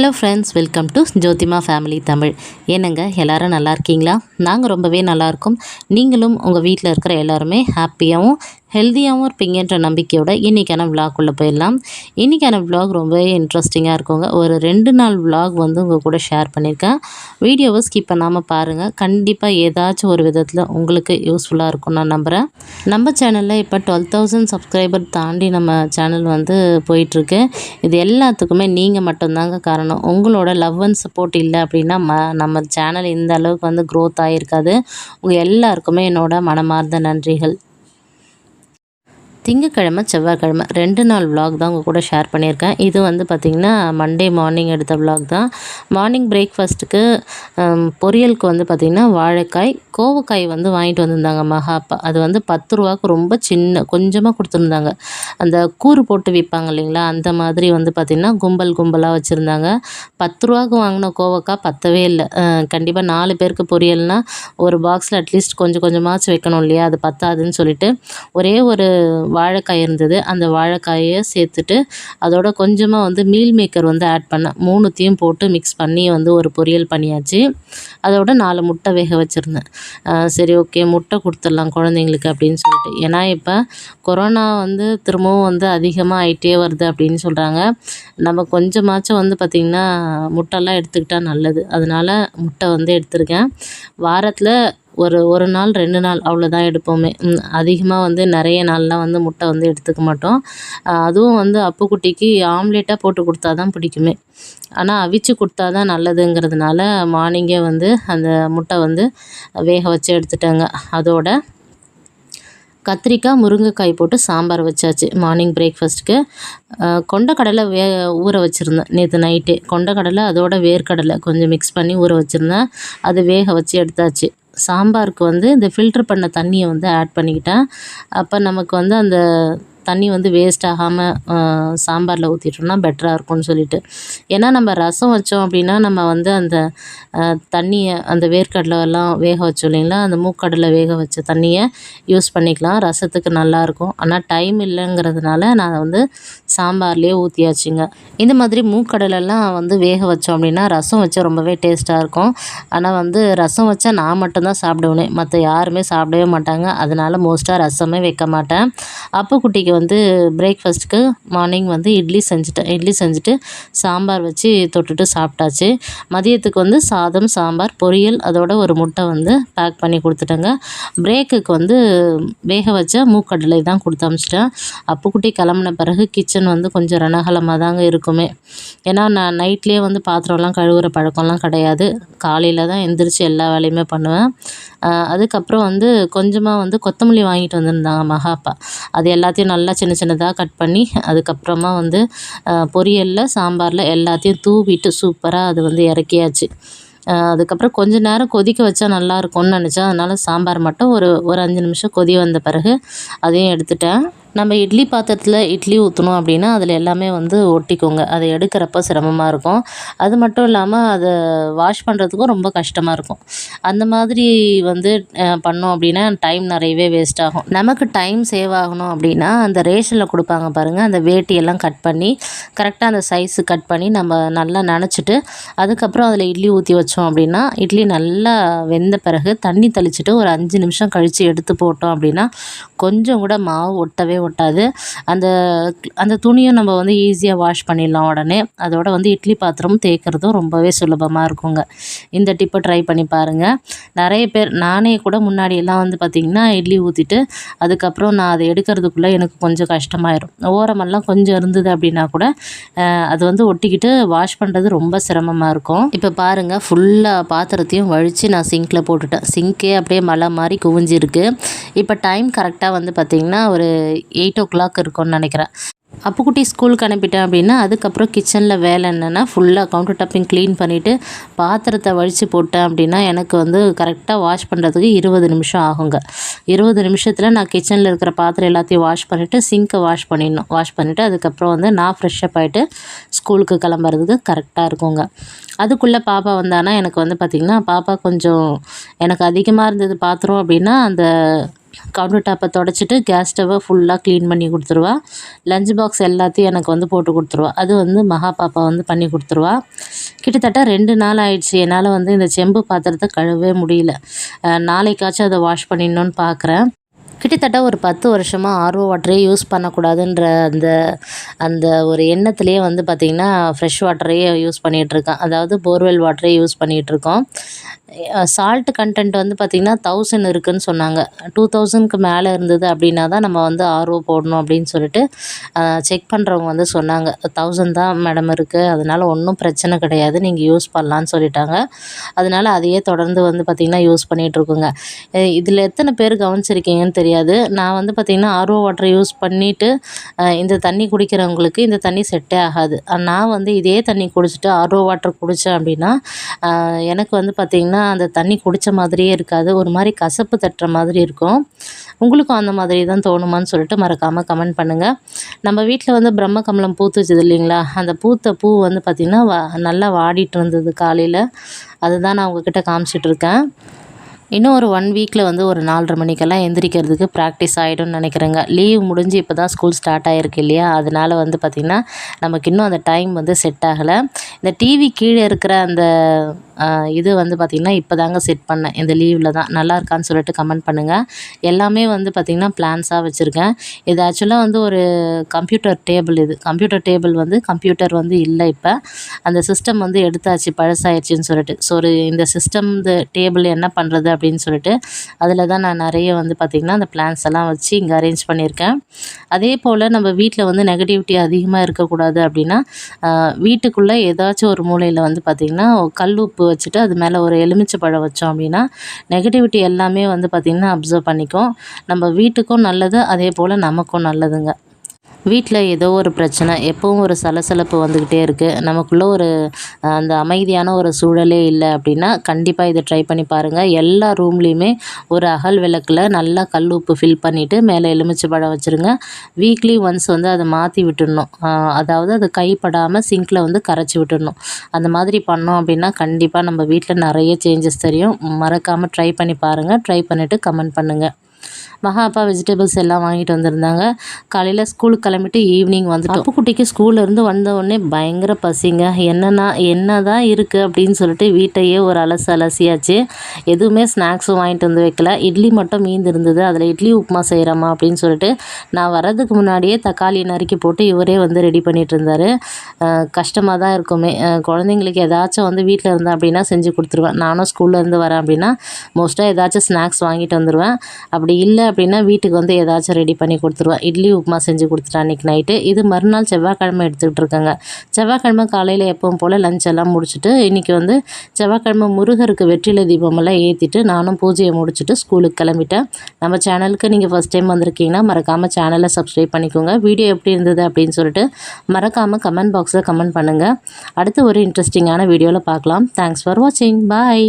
Hello friends welcome to Jothima family Tamil என்னங்க எல்லோரும் நல்லா இருக்கீங்களா? நாங்கள் ரொம்பவே நல்லாயிருக்கோம் நீங்களும் உங்கள் வீட்டில் இருக்கிற எல்லாருமே ஹாப்பியாகவும் ஹெல்த்தியாகவும் இருப்பீங்கன்ற நம்பிக்கையோட இன்றைக்கான விலாக்குள்ளே போயிடலாம். இன்றைக்கான விலாக் ரொம்பவே இன்ட்ரெஸ்டிங்காக இருக்குங்க. ஒரு ரெண்டு நாள் விலாக் வந்து உங்கள் கூட ஷேர் பண்ணியிருக்கேன். வீடியோவை ஸ்கிப் பண்ணாமல் பாருங்கள் கண்டிப்பாக ஏதாச்சும் ஒரு விதத்தில் உங்களுக்கு யூஸ்ஃபுல்லாக இருக்கும் நான் நம்புகிறேன் நம்ம சேனலில் இப்போ டுவெல் தௌசண்ட் சப்ஸ்கிரைபர் தாண்டி நம்ம சேனல் வந்து போயிட்டுருக்கு. இது எல்லாத்துக்குமே நீங்கள் மட்டும்தாங்க காரணம். உங்களோட லவ் அண்ட் சப்போர்ட் இல்லை அப்படின்னா ம நம்ம சேனல் இந்த அளவுக்கு வந்து க்ரோத் ஆகிருக்காது உங்கள் எல்லாருக்குமே என்னோட மனமார்ந்த நன்றிகள். திங்கக்கிழமை செவ்வாய்க்கிழமை ரெண்டு நாள் விலாக் தான் உங்கள் கூட ஷேர் பண்ணியிருக்கேன். இது வந்து பார்த்திங்கன்னா மண்டே மார்னிங் எடுத்த விலாக் தான். மார்னிங் பிரேக்ஃபாஸ்ட்டுக்கு பொரியலுக்கு வந்து பார்த்திங்கன்னா வாழைக்காய் கோவக்காய் வந்து வாங்கிட்டு வந்திருந்தாங்க மகாப்பா அது வந்து பத்து ரூபாக்கு ரொம்ப சின்ன கொஞ்சமாக கொடுத்துருந்தாங்க. அந்த கூறு போட்டு விற்பாங்க இல்லைங்களா அந்த மாதிரி வந்து பார்த்திங்கன்னா கும்பல் கும்பலாக வச்சுருந்தாங்க. பத்து ரூபாக்கு வாங்கின கோவக்காய் பத்தவே இல்லை. கண்டிப்பாக நாலு பேருக்கு பொரியல்னால் ஒரு பாக்ஸில் அட்லீஸ்ட் கொஞ்சம் கொஞ்சமாச்சும் வைக்கணும் இல்லையா அது பத்தாதுன்னு சொல்லிட்டு ஒரே ஒரு வாழைக்காய் இருந்தது. அந்த வாழைக்காயை சேர்த்துட்டு அதோட கொஞ்சமாக வந்து மீல் மேக்கர் வந்து ஆட் பண்ணேன் மூணுத்தையும் போட்டு மிக்ஸ் பண்ணி வந்து ஒரு பொரியல் பண்ணியாச்சு. அதோட நாலு முட்டை வேக வச்சுருந்தேன். சரி ஓகே முட்டை கொடுத்துடலாம் குழந்தைங்களுக்கு அப்படின்னு சொல்லிட்டு. ஏன்னா இப்போ கொரோனா வந்து திரும்பவும் வந்து அதிகமாக ஆயிட்டே வருது அப்படின்னு சொல்கிறாங்க நம்ம கொஞ்சமாச்சும் வந்து பார்த்திங்கன்னா முட்டைலாம் எடுத்துக்கிட்டால் நல்லது. அதனால் முட்டை வந்து எடுத்திருக்கேன். வாரத்தில் ஒரு ஒரு நாள் ரெண்டு நாள் அவ்வளோதான் எடுப்போமே. அதிகமாக வந்து நிறைய நாள்லாம் வந்து முட்டை வந்து எடுத்துக்க மாட்டோம். அதுவும் வந்து அப்புக்குட்டிக்கு ஆம்லேட்டாக போட்டு கொடுத்தா தான் பிடிக்குமே. ஆனால் அவிச்சு கொடுத்தா தான் நல்லதுங்கிறதுனால மார்னிங்கே வந்து அந்த முட்டை வந்து வேக வச்சு எடுத்துட்டேங்க. அதோட கத்திரிக்காய் முருங்கைக்காய் போட்டு சாம்பார் வச்சாச்சு மார்னிங் பிரேக்ஃபாஸ்ட்டுக்கு கொண்டக்கடலை வே ஊற வச்சுருந்தேன் நேற்று நைட்டே. கொண்டக்கடலை அதோட வேர்க்கடலை கொஞ்சம் மிக்ஸ் பண்ணி ஊற வச்சுருந்தேன். அது வேக வச்சு எடுத்தாச்சு. சாம்பாருக்கு வந்து இந்த ஃபில்ட்ரு பண்ண தண்ணியை வந்து ஆட் பண்ணிக்கிட்டேன். அப்போ நமக்கு வந்து அந்த தண்ணி வந்து வேஸ்ட் ஆகாமல் சாம்பாரில் ஊற்றிட்டோம்னா பெட்டராக இருக்கும்னு சொல்லிட்டு. ஏன்னா நம்ம ரசம் வச்சோம் அப்படின்னா நம்ம வந்து அந்த தண்ணியை அந்த வேர்க்கடலை எல்லாம் வேக வச்சோம் இல்லைங்களா? அந்த மூக்கடலை வேக வச்ச தண்ணியை யூஸ் பண்ணிக்கலாம். ரசத்துக்கு நல்லாயிருக்கும் ஆனால் டைம் இல்லைங்கிறதுனால நான் வந்து சாம்பார்லேயே ஊற்றியாச்சுங்க இந்த மாதிரி மூக்கடலெல்லாம் வந்து வேக வச்சோம் அப்படின்னா ரசம் வச்சா ரொம்பவே டேஸ்ட்டாக இருக்கும். ஆனால் வந்து ரசம் வச்சா நான் மட்டும்தான் சாப்பிடுவேன். மற்ற யாருமே சாப்பிடவே மாட்டாங்க. அதனால் மோஸ்ட்டாக ரசமே வைக்க மாட்டேன். அப்போ குட்டிக்கு வந்து பிரேக்ஃபாஸ்ட்டுக்கு மார்னிங் வந்து இட்லி செஞ்சுட்டேன். இட்லி செஞ்சுட்டு சாம்பார் வச்சு தொட்டுட்டு சாப்பிட்டாச்சு. மதியத்துக்கு வந்து சாதம் சாம்பார் பொரியல் அதோட ஒரு முட்டை வந்து பேக் பண்ணி கொடுத்துட்டேங்க. பிரேக்குக்கு வந்து வேக வச்ச மூக்கடலை தான் கொடுத்து அமிச்சிட்டேன். அப்புக்குட்டி கிளம்புன பிறகு கிச்சன் வந்து கொஞ்சம் ரணகலமாக தாங்க இருக்குமே. ஏன்னா நான் நைட்லேயே வந்து பாத்திரம்லாம் கழுவுற பழக்கம்லாம் கிடையாது. காலையில் தான் எந்திரிச்சு எல்லா வேலையுமே பண்ணுவேன். அதுக்கப்புறம் வந்து கொஞ்சமாக வந்து கொத்தமல்லி வாங்கிட்டு வந்திருந்தாங்க மகாப்பா. அது எல்லாத்தையும் நல்லா சின்ன சின்னதாக கட் பண்ணி அதுக்கப்புறமா வந்து பொரியலில் சாம்பாரில் எல்லாத்தையும் தூவிட்டு சூப்பராக அது வந்து இறக்கியாச்சு. அதுக்கப்புறம் கொஞ்ச நேரம் கொதிக்க வச்சா நல்லா இருக்கும்னு நினச்சேன். அதனால் சாம்பார் மட்டும் ஒரு ஒரு அஞ்சு நிமிஷம் கொதி வந்த பிறகு அதையும் எடுத்துட்டேன். நம்ம இட்லி பாத்திரத்தில் இட்லி ஊற்றணும் அப்படின்னா அதில் எல்லாமே வந்து ஒட்டிக்கோங்க. அதை எடுக்கிறப்ப சிரமமாக இருக்கும். அது மட்டும் இல்லாமல் அதை வாஷ் பண்ணுறதுக்கும் ரொம்ப கஷ்டமாக இருக்கும். அந்த மாதிரி வந்து பண்ணோம் அப்படின்னா டைம் நிறையவே வேஸ்ட் ஆகும். நமக்கு டைம் சேவ் ஆகணும் அப்படின்னா அந்த ரேஷனில் கொடுப்பாங்க பாருங்கள் அந்த வேட்டியெல்லாம் கட் பண்ணி கரெக்டாக அந்த சைஸு கட் பண்ணி நம்ம நல்லா நினச்சிட்டு அதுக்கப்புறம் அதில் இட்லி ஊற்றி வச்சோம் அப்படின்னா இட்லி நல்லா வெந்த பிறகு தண்ணி தெளிச்சிட்டு ஒரு அஞ்சு நிமிஷம் கழித்து எடுத்து போட்டோம் அப்படின்னா கொஞ்சம் கூட மாவு ஒட்டவே ஒட்டாது. அந்த அந்த துணியும் நம்ம வந்து ஈஸியாக வாஷ் பண்ணிடலாம் உடனே. அதோட வந்து இட்லி பாத்திரமும் தேய்க்கிறதும் ரொம்பவே சுலபமாக இருக்குங்க. இந்த டிப்பை ட்ரை பண்ணி பாருங்கள் நிறைய பேர் நானே கூட முன்னாடியெல்லாம் வந்து பார்த்திங்கன்னா இட்லி ஊற்றிட்டு அதுக்கப்புறம் நான் அதை எடுக்கிறதுக்குள்ளே எனக்கு கொஞ்சம் கஷ்டமாயிடும் ஓரமெல்லாம் கொஞ்சம் இருந்தது அப்படின்னா கூட அது வந்து ஒட்டிக்கிட்டு வாஷ் பண்ணுறது ரொம்ப சிரமமாக இருக்கும். இப்போ பாருங்கள் ஃபுல்லாக பாத்திரத்தையும் வழித்து நான் சிங்கில் போட்டுட்டேன். சிங்கே அப்படியே மழை மாதிரி குவிஞ்சிருக்கு. இப்போ டைம் கரெக்டாக வந்து பார்த்திங்கன்னா ஒரு எயிட் ஓ கிளாக் இருக்கும்னு நினைக்கிறேன். அப்புக்குட்டி ஸ்கூலுக்கு அனுப்பிட்டேன் அப்படின்னா அதுக்கப்புறம் கிச்சனில் வேலை என்னென்னா ஃபுல்லாக கவுண்டர் டாப்பிங் க்ளீன் பண்ணிவிட்டு பாத்திரத்தை வழித்து போட்டேன் அப்படின்னா எனக்கு வந்து கரெக்டாக வாஷ் பண்ணுறதுக்கு இருபது நிமிஷம் ஆகுங்க. இருபது நிமிஷத்தில் நான் கிச்சனில் இருக்கிற பாத்திரம் எல்லாத்தையும் வாஷ் பண்ணிவிட்டு சிங்க்கை வாஷ் பண்ணிடணும். வாஷ் பண்ணிவிட்டு அதுக்கப்புறம் வந்து நான் ஃப்ரெஷ்ஷப் ஆகிட்டு ஸ்கூலுக்கு கிளம்புறதுக்கு கரெக்டாக இருக்குங்க. அதுக்குள்ளே பாப்பா வந்தானா எனக்கு வந்து பார்த்திங்கன்னா பாப்பா கொஞ்சம் எனக்கு அதிகமாக இருந்தது பாத்திரம் அப்படின்னா அந்த கவுண்டர் டாப்பை தொடச்சிட்டு கேஸ் ஸ்டவ்வை ஃபுல்லாக க்ளீன் பண்ணி கொடுத்துருவா. லஞ்ச் பாக்ஸ் எல்லாத்தையும் எனக்கு வந்து போட்டு கொடுத்துருவா. அது வந்து மகா பாப்பா வந்து பண்ணி கொடுத்துருவா. கிட்டத்தட்ட ரெண்டு நாள் ஆயிடுச்சு. என்னால் வந்து இந்த செம்பு பாத்திரத்தை கழுவவே முடியல. நாளைக்காச்சும் அதை வாஷ் பண்ணிடணும்னு பார்க்குறேன் கிட்டத்தட்ட ஒரு பத்து வருஷமாக ஆர்ஓ வாட்டரே யூஸ் பண்ணக்கூடாதுன்ற அந்த அந்த ஒரு எண்ணத்துலேயே வந்து பார்த்திங்கன்னா ஃப்ரெஷ் வாட்டரையே யூஸ் பண்ணிகிட்ருக்கேன் அதாவது போர்வெல் வாட்டரே யூஸ் பண்ணிகிட்ருக்கோம் சால்ட் கண்டென்ட் வந்து பார்த்திங்கன்னா தௌசண்ட் இருக்குதுன்னு சொன்னாங்க. டூ தௌசண்ட்க்கு மேலே இருந்தது அப்படின்னா தான் நம்ம வந்து ஆர்ஓ போடணும் அப்படின்னு சொல்லிட்டு செக் பண்ணுறவங்க வந்து சொன்னாங்க. தௌசண்ட் தான் மேடம் இருக்குது அதனால் ஒன்றும் பிரச்சனை கிடையாது. நீங்கள் யூஸ் பண்ணலான்னு சொல்லிட்டாங்க. அதனால் அதையே தொடர்ந்து வந்து பார்த்திங்கன்னா யூஸ் பண்ணிகிட்ருக்கோங்க இதில் எத்தனை பேர் கவனிச்சிருக்கீங்கன்னு தெரியும்? தெரியாது நான் வந்து பார்த்திங்கன்னா ஆர்ஓ வாட்டர் யூஸ் பண்ணிவிட்டு இந்த தண்ணி குடிக்கிறவங்களுக்கு இந்த தண்ணி செட்டே ஆகாது. நான் வந்து இதே தண்ணி குடிச்சிட்டு ஆர்ஓ வாட்டர் குடித்தேன் அப்படின்னா எனக்கு வந்து பார்த்திங்கன்னா அந்த தண்ணி குடித்த மாதிரியே இருக்காது. ஒரு மாதிரி கசப்பு தட்டுற மாதிரி இருக்கும். உங்களுக்கும் அந்த மாதிரி தான் தோணுமான்னு சொல்லிட்டு மறக்காமல் கமெண்ட் பண்ணுங்கள் நம்ம வீட்டில் வந்து பிரம்ம கமலம் பூத்துச்சுது இல்லைங்களா? அந்த பூத்த பூ வந்து பார்த்திங்கன்னா வா நல்லா வாடிட்டு இருந்தது காலையில். அதுதான் நான் உங்ககிட்ட காமிச்சிட்ருக்கேன் இன்னும் ஒரு ஒன் வீக்கில் வந்து ஒரு நாலரை மணிக்கெல்லாம் எந்திரிக்கிறதுக்கு ப்ராக்டிஸ் ஆகிடும்னு நினைக்கிறேங்க. லீவ் முடிஞ்சு இப்போ தான் ஸ்கூல் ஸ்டார்ட் ஆகிருக்கு இல்லையா? அதனால் வந்து பார்த்திங்கன்னா நமக்கு இன்னும் அந்த டைம் வந்து செட் ஆகலை. இந்த டிவி கீழே இருக்கிற அந்த இது வந்து பார்த்திங்கன்னா இப்போ தாங்க செட் பண்ணேன். இந்த லீவில் தான். நல்லா இருக்கான்னு சொல்லிட்டு கமெண்ட் பண்ணுங்கள் எல்லாமே வந்து பார்த்திங்கன்னா பிளான்ஸாக வச்சுருக்கேன். இது ஆக்சுவலாக வந்து ஒரு கம்ப்யூட்டர் டேபிள் இது. கம்ப்யூட்டர் டேபிள் வந்து கம்ப்யூட்டர் வந்து இல்லை இப்போ. அந்த சிஸ்டம் வந்து எடுத்தாச்சு பழசாயிடுச்சின்னு சொல்லிட்டு. ஸோ ஒரு இந்த சிஸ்டம் இந்த டேபிள் என்ன பண்ணுறது அப்படின்னு சொல்லிட்டு அதில் தான் நான் நிறைய வந்து பார்த்திங்கன்னா அந்த பிளான்ஸ் எல்லாம் வச்சு இங்கே அரேஞ்ச் பண்ணியிருக்கேன். அதே போல் நம்ம வீட்டில் வந்து நெகட்டிவிட்டி அதிகமாக இருக்கக்கூடாது அப்படின்னா வீட்டுக்குள்ளே ஏதாச்சும் ஒரு மூலையில் வந்து பார்த்திங்கன்னா கல் உப்பு வச்சுட்டு அது மேலே ஒரு எலுமிச்சை பழம் வச்சோம் அப்படின்னா நெகட்டிவிட்டி எல்லாமே வந்து பார்த்திங்கன்னா அப்சர்வ் பண்ணிக்கும். நம்ம வீட்டுக்கும் நல்லது அதே போல் நமக்கும் நல்லதுங்க. வீட்டில் ஏதோ ஒரு பிரச்சனை எப்போவும் ஒரு சலசலப்பு வந்துக்கிட்டே இருக்குது நமக்குள்ளே ஒரு அந்த அமைதியான ஒரு சூழலே இல்லை அப்படின்னா கண்டிப்பாக இதை ட்ரை பண்ணி பாருங்கள் எல்லா ரூம்லேயுமே ஒரு அகல் விளக்கில் நல்லா கல் உப்பு ஃபில் பண்ணிவிட்டு மேலே எலுமிச்சை பழம் வச்சுருங்க. வீக்லி ஒன்ஸ் வந்து அதை மாற்றி விட்டுடணும். அதாவது அது கைப்படாமல் சிங்கில் வந்து கரைச்சி விட்டுடணும். அந்த மாதிரி பண்ணோம் அப்படின்னா கண்டிப்பாக நம்ம வீட்டில் நிறைய சேஞ்சஸ் தெரியும். மறக்காமல் ட்ரை பண்ணி பாருங்கள் ட்ரை பண்ணிவிட்டு கமெண்ட் பண்ணுங்கள் மகா அப்பா வெஜிடபிள்ஸ் எல்லாம் வாங்கிட்டு வந்திருந்தாங்க. காலையில் ஸ்கூலுக்கு கிளம்பிட்டு ஈவினிங் வந்துட்டோம். அப்புக்குட்டிக்கு ஸ்கூல்லேருந்து வந்த உடனே பயங்கர பசிங்க. என்னன்னா என்ன தான் இருக்குது அப்படின்னு சொல்லிட்டு வீட்டையே ஒரு அலசு அலசியாச்சு. எதுவுமே ஸ்நாக்ஸும் வாங்கிட்டு வந்து வைக்கல. இட்லி மட்டும் மீந்து இருந்தது அதில் இட்லி உப்புமா செய்கிறோமா அப்படின்னு சொல்லிட்டு நான் வர்றதுக்கு முன்னாடியே தக்காளி நறுக்கி போட்டு இவரே வந்து ரெடி பண்ணிட்டு இருந்தார். கஷ்டமாக தான் இருக்குமே. குழந்தைங்களுக்கு ஏதாச்சும் வந்து வீட்டில் இருந்தேன் அப்படின்னா செஞ்சு கொடுத்துருவேன். நானும் ஸ்கூல்லேருந்து வரேன் அப்படின்னா மோஸ்ட்டாக ஏதாச்சும் ஸ்நாக்ஸ் வாங்கிட்டு வந்துடுவேன் அப்படி இல்லை அப்படின்னா வீட்டுக்கு வந்து ஏதாச்சும் ரெடி பண்ணி கொடுத்துருவேன் இட்லி உப்புமா செஞ்சு கொடுத்துட்டா அன்றைக்கி நைட்டு இது மறுநாள் செவ்வாய்க்கிழமை எடுத்துக்கிட்டு இருக்காங்க செவ்வாய்க்கிழமை காலையில் எப்பவும் போல் லஞ்ச் எல்லாம் முடிச்சுட்டு இன்றைக்கி வந்து செவ்வாய்க்கிழமை முருகருக்கு வெற்றிலை தீபமெல்லாம் ஏற்றிட்டு நானும் பூஜையை முடிச்சுட்டு ஸ்கூலுக்கு கிளம்பிட்டேன். நம்ம சேனலுக்கு நீங்கள் ஃபஸ்ட் டைம் வந்திருக்கீங்கன்னா மறக்காமல் சேனலை சப்ஸ்கிரைப் பண்ணிக்கோங்க. வீடியோ எப்படி இருந்தது அப்படின்னு சொல்லிட்டு மறக்காமல் கமெண்ட் பாக்ஸில் கமெண்ட் பண்ணுங்கள் அடுத்து ஒரு இன்ட்ரெஸ்டிங்கான வீடியோவில் பார்க்கலாம். தேங்க்ஸ் ஃபார் வாட்சிங் பாய்